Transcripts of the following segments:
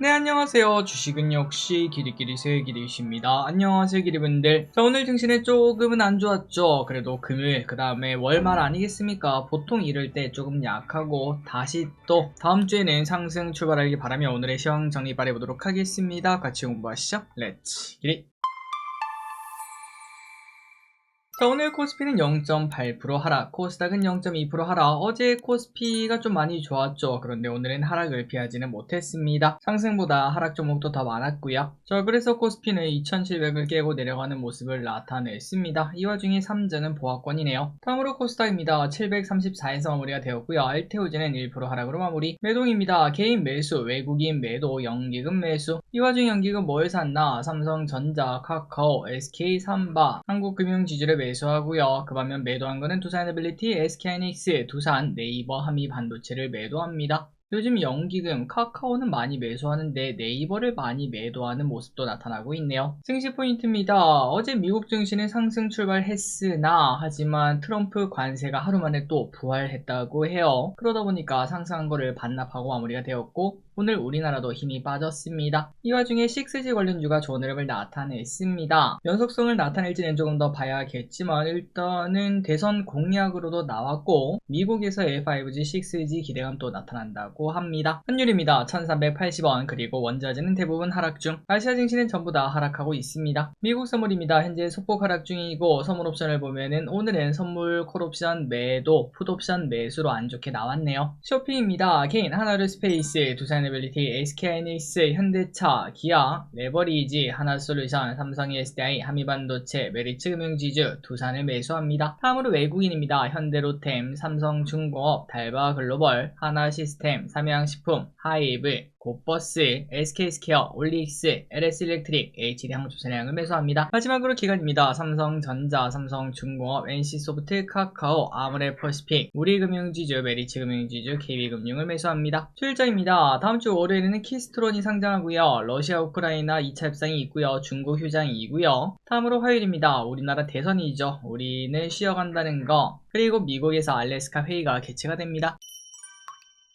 네 안녕하세요. 주식은 역시 기리기리 새기리십니다. 안녕하세요 기리분들. 자 오늘 증시는 조금은 안 좋았죠? 그래도 금요일 그 다음에 월말 아니겠습니까? 보통 이럴 때 조금 약하고 다시 또 다음 주에는 상승 출발하길 바라며 오늘의 시황 정리 발해보도록 하겠습니다. 같이 공부하시죠. 렛츠 기리 자, 오늘 코스피는 0.8% 하락, 코스닥은 0.2% 하락. 어제 코스피가 좀 많이 좋았죠. 그런데 오늘은 하락을 피하지는 못했습니다. 상승보다 하락 종목도 더 많았고요. 자, 그래서 코스피는 2700을 깨고 내려가는 모습을 나타냈습니다. 이 와중에 3전은 보합권이네요. 다음으로 코스닥입니다. 734에서 마무리가 되었고요. 알테오즈는 1% 하락으로 마무리. 매동입니다. 개인 매수, 외국인 매도, 연기금 매수. 이 와중 연기금 뭘 샀나? 삼성전자, 카카오, SK삼바, 한국금융지주를 매수하고요. 그 반면 매도한 거는 두산 에빌리티, SK하이닉스, 두산, 네이버, 한미 반도체를 매도합니다. 요즘 연기금, 카카오는 많이 매수하는데 네이버를 많이 매도하는 모습도 나타나고 있네요. 증시 포인트입니다. 어제 미국 증시는 상승 출발했으나 하지만 트럼프 관세가 하루 만에 또 부활했다고 해요. 그러다 보니까 상승한 거를 반납하고 마무리가 되었고 오늘 우리나라도 힘이 빠졌습니다. 이 와중에 6G 관련주가 좋은 흐름을 나타냈습니다. 연속성을 나타낼지는 조금 더 봐야겠지만 일단은 대선 공약으로도 나왔고 미국에서의 5G, 6G 기대감 또 나타난다고 합니다. 환율입니다. 1380원 그리고 원자재는 대부분 하락 중 아시아 증시는 전부 다 하락하고 있습니다. 미국 선물입니다. 현재 소폭 하락 중이고 선물 옵션을 보면은 오늘은 선물 콜옵션 매도, 풋옵션 매수로 안 좋게 나왔네요. 쇼핑입니다. 개인 하나를 스페이스, 두산 에빌리티, SK하이닉스, 현대차, 기아, 레버리지, 하나솔루션, 삼성 SDI, 한미반도체, 메리츠 금융지주, 두산을 매수합니다. 다음으로 외국인입니다. 현대로템, 삼성중공업, 달바글로벌, 하나시스템, 삼양식품, 하이브, 고버스, SK스퀘어, 올릭스, LS일렉트릭, HD항조선량을 매수합니다. 마지막으로 기관입니다. 삼성전자, 삼성중공업, NC소프트, 카카오, 아무레퍼시픽, 우리금융지주, 메리츠금융지주, KB금융을 매수합니다. 출일장입니다. 다음 주 월요일에는 키스트론이 상장하고요. 러시아, 우크라이나 2차 협상이 있고요. 중국 휴장이고요. 다음으로 화요일입니다. 우리나라 대선이죠. 우리는 쉬어간다는 거. 그리고 미국에서 알래스카 회의가 개최가 됩니다.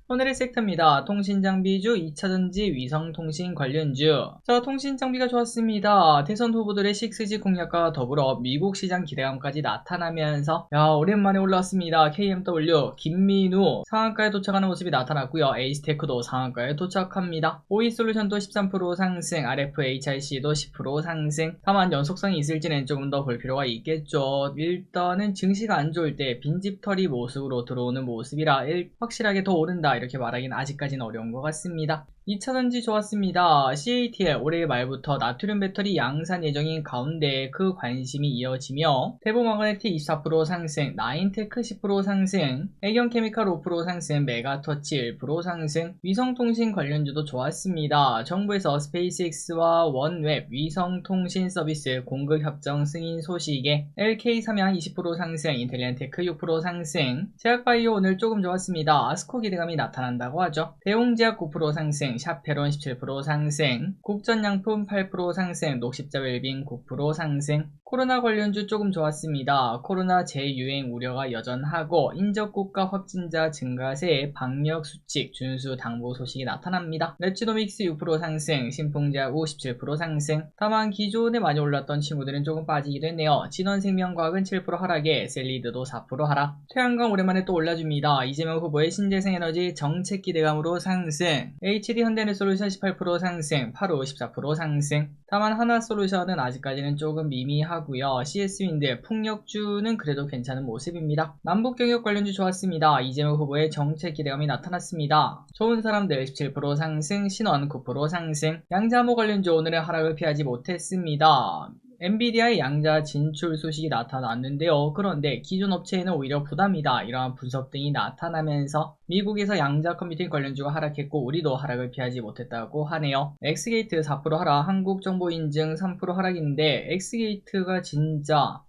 오늘의 섹터입니다. 통신장비주, 2차전지, 위성통신 관련주. 자, 통신장비가 좋았습니다. 대선 후보들의 6G 공약과 더불어 미국 시장 기대감까지 나타나면서 야, 오랜만에 올라왔습니다. KMW, 김민우 상한가에 도착하는 모습이 나타났고요. 에이스테크도 상한가에 도착합니다. OE솔루션도 13% 상승, RFHIC도 10% 상승. 다만 연속성이 있을지는 조금 더 볼 필요가 있겠죠. 일단은 증시가 안 좋을 때 빈집털이 모습으로 들어오는 모습이라 일, 확실하게 더 오른다 이렇게 말하기는 아직까지는 어려운 것 같습니다. 2차전지 좋았습니다. CATL 올해 말부터 나트륨 배터리 양산 예정인 가운데 그 관심이 이어지며 대보마그네틱 24% 상승, 나인테크 10% 상승, 애경케미칼 5% 상승, 메가터치 1% 상승, 위성통신 관련주도 좋았습니다. 정부에서 스페이스X와 원웹 위성통신 서비스 공급 협정 승인 소식에 LK삼양 20% 상승, 인텔리안테크 6% 상승, 제약바이오 오늘 조금 좋았습니다. 아스코 기대감이 나타난다고 하죠. 대웅제약 9% 상승, 샤페론 17% 상승, 국전양품 8% 상승, 녹십자 웰빙 9% 상승, 코로나 관련주 조금 좋았습니다. 코로나 재유행 우려가 여전하고 인접국가 확진자 증가세에 방역 수칙 준수 당부 소식이 나타납니다. 랩지노믹스 6% 상승, 신풍제약 57% 상승. 다만 기존에 많이 올랐던 친구들은 조금 빠지기도 했네요. 진원생명과학은 7% 하락에 셀리드도 4% 하락. 태양광 오랜만에 또 올라줍니다. 이재명 후보의 신재생에너지 정책 기대감으로 상승. HD 현대네솔루션 18% 상승, 8호 14% 상승. 다만 하나솔루션은 아직까지는 조금 미미하고 요. CS윈드, 풍력주는 그래도 괜찮은 모습입니다. 남북경협 관련주 좋았습니다. 이재명 후보의 정책 기대감이 나타났습니다. 좋은 사람들 17% 상승, 신원 9% 상승. 양자모 관련주 오늘은 하락을 피하지 못했습니다. 엔비디아의 양자 진출 소식이 나타났는데요. 그런데 기존 업체에는 오히려 부담이다. 이러한 분석 등이 나타나면서 미국에서 양자 컴퓨팅 관련주가 하락했고 우리도 하락을 피하지 못했다고 하네요. 엑스게이트 4% 하락, 한국정보인증 3% 하락인데 엑스게이트가 진짜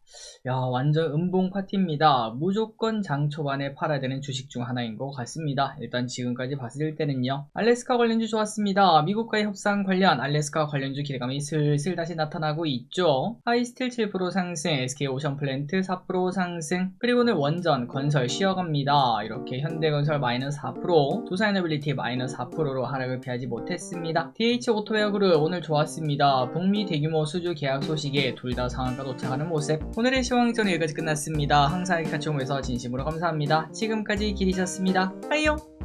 야, 완전 음봉 파티입니다. 무조건 장 초반에 팔아야 되는 주식 중 하나인 것 같습니다. 일단 지금까지 봤을 때는요. 알래스카 관련주 좋았습니다. 미국과의 협상 관련 알래스카 관련주 기대감이 슬슬 다시 나타나고 있죠. 하이스틸 7% 상승, SK 오션 플랜트 4% 상승, 그리고 오늘 원전 건설 쉬어갑니다. 이렇게 현대건설 마이너스 4%, 두산에너빌리티 마이너스 4%로 하락을 피하지 못했습니다. DH 오토웨어 그룹 오늘 좋았습니다. 북미 대규모 수주 계약 소식에 둘 다 상한가 도착하는 모습. 오늘의 시황전은 여기까지 끝났습니다. 항상 같이 오면서 진심으로 감사합니다. 지금까지 길이셨습니다. 빠이요!